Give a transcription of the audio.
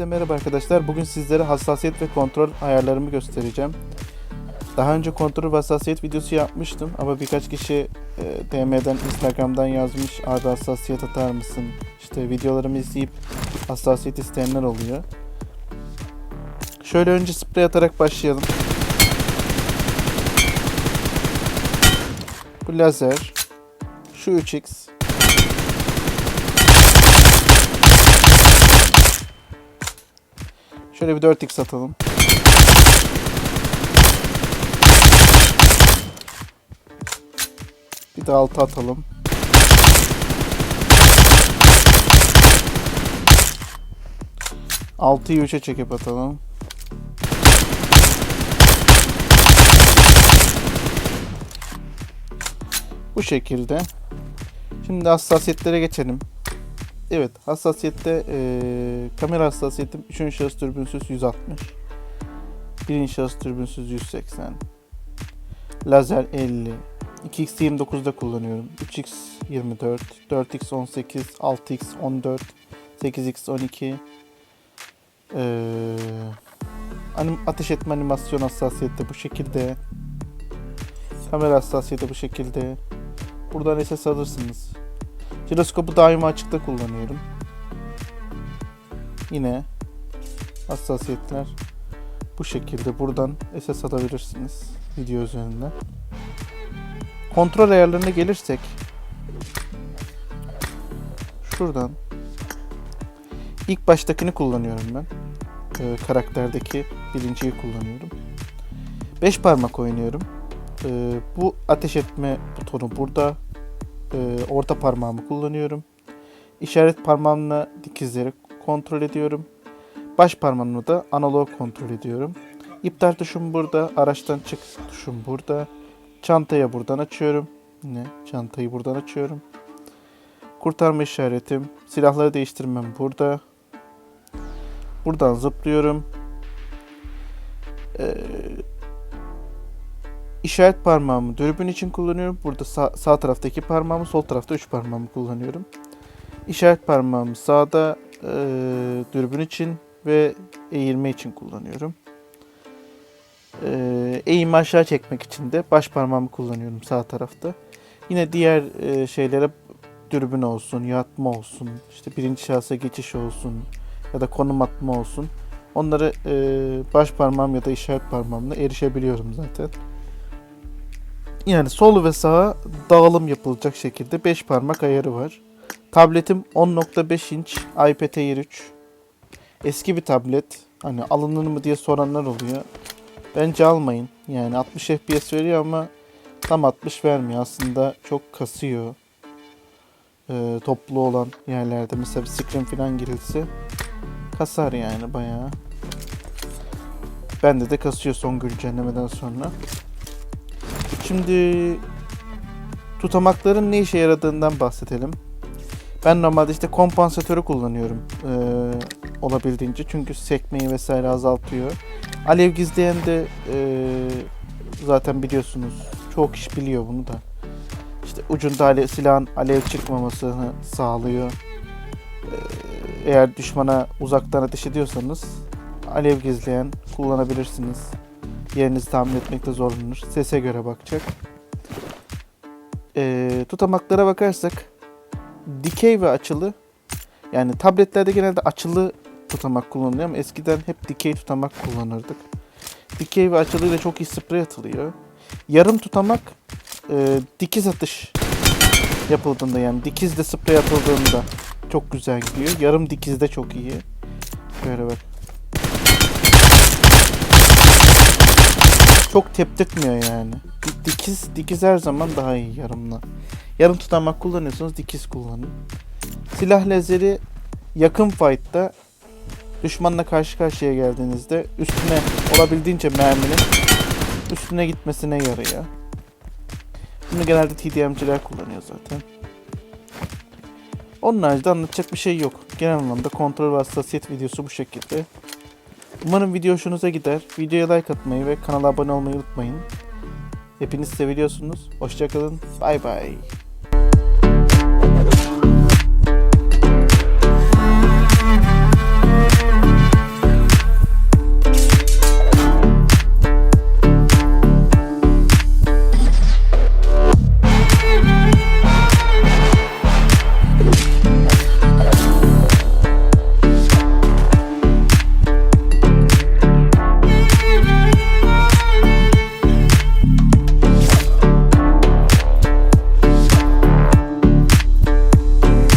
merhaba arkadaşlar. Bugün sizlere hassasiyet ve kontrol ayarlarımı göstereceğim. Daha önce kontrol ve hassasiyet videosu yapmıştım ama birkaç kişi e, DM'den, Instagram'dan yazmış abi hassasiyet atar mısın? İşte videolarımı izleyip hassasiyet isteyenler oluyor. Şöyle önce sprey atarak başlayalım. Bu lazer. Şu 3x. Şöyle bir 4x atalım. Bir de 6 atalım. Altıyı 3'e çekip atalım. Bu şekilde. Şimdi hassasiyetlere geçelim. Evet, hassasiyette eee, kamera hassasiyetim 3. şahıs türbünsüz 160. 1. şahıs türbünsüz 180. Lazer 50. 2x 29'da kullanıyorum. 3x 24, 4x 18, 6x 14, 8x 12. Eee anim, ateş etme animasyon hassasiyeti bu şekilde. Kamera hassasiyeti bu şekilde. Buradan SS alırsınız. Jiroskopu daima açıkta kullanıyorum. Yine hassasiyetler bu şekilde buradan SS alabilirsiniz video üzerinden. Kontrol ayarlarına gelirsek şuradan ilk baştakini kullanıyorum ben. Ee, karakterdeki birinciyi kullanıyorum. 5 parmak oynuyorum. Ee, bu ateş etme butonu burada. Ee, orta parmağımı kullanıyorum. İşaret parmağımla dikizleri kontrol ediyorum. Baş parmağımla da analog kontrol ediyorum. İptal tuşum burada. Araçtan çık tuşum burada. Çantaya buradan açıyorum. Yine çantayı buradan açıyorum. Kurtarma işaretim. Silahları değiştirmem burada. Buradan zıplıyorum. Ee, işaret parmağımı dürbün için kullanıyorum. Burada sağ, sağ taraftaki parmağımı, sol tarafta üç parmağımı kullanıyorum. İşaret parmağımı sağda e, dürbün için ve eğilme için kullanıyorum. E, eğimi aşağı çekmek için de baş parmağımı kullanıyorum sağ tarafta. Yine diğer e, şeylere dürbün olsun, yatma olsun, işte birinci şahsa geçiş olsun ya da konum atma olsun. Onları e, baş parmağım ya da işaret parmağımla erişebiliyorum zaten. Yani sol ve sağa dağılım yapılacak şekilde 5 parmak ayarı var. Tabletim 10.5 inç iPad Air 3. Eski bir tablet. Hani alınır mı diye soranlar oluyor. Bence almayın. Yani 60 FPS veriyor ama tam 60 vermiyor. Aslında çok kasıyor. Ee, toplu olan yerlerde mesela bir screen falan girilse kasar yani bayağı. Bende de kasıyor son güncellemeden sonra. Şimdi tutamakların ne işe yaradığından bahsedelim. Ben normalde işte kompansatörü kullanıyorum eee, olabildiğince çünkü sekmeyi vesaire azaltıyor. Alev gizleyen de eee, zaten biliyorsunuz çoğu kişi biliyor bunu da. İşte ucunda alev, silahın alev çıkmamasını sağlıyor. Eee, eğer düşmana uzaktan ateş ediyorsanız alev gizleyen kullanabilirsiniz. Yerinizi tahmin etmekte zorlanır. Sese göre bakacak. Eee, tutamaklara bakarsak dikey ve açılı yani tabletlerde genelde açılı tutamak kullanılıyor ama eskiden hep dikey tutamak kullanırdık. Dikey ve açılı ile çok iyi sprey atılıyor. Yarım tutamak e, dikiz atış yapıldığında yani dikizde sprey atıldığında çok güzel gidiyor. Yarım dikizde çok iyi. Şöyle bak. Çok teptirtmiyor yani. Di- Dikiz, dikiz her zaman daha iyi yarımla. Yarım tutamak kullanıyorsanız dikiz kullanın. Silah lazeri yakın fight'ta düşmanla karşı karşıya geldiğinizde üstüne olabildiğince merminin üstüne gitmesine yarıyor. Bunu genelde TDM'ciler kullanıyor zaten. Onun haricinde anlatacak bir şey yok. Genel anlamda kontrol ve hassasiyet videosu bu şekilde. Umarım video hoşunuza gider. Videoya like atmayı ve kanala abone olmayı unutmayın. Hepiniz seviliyorsunuz. Hoşçakalın. Bay bay.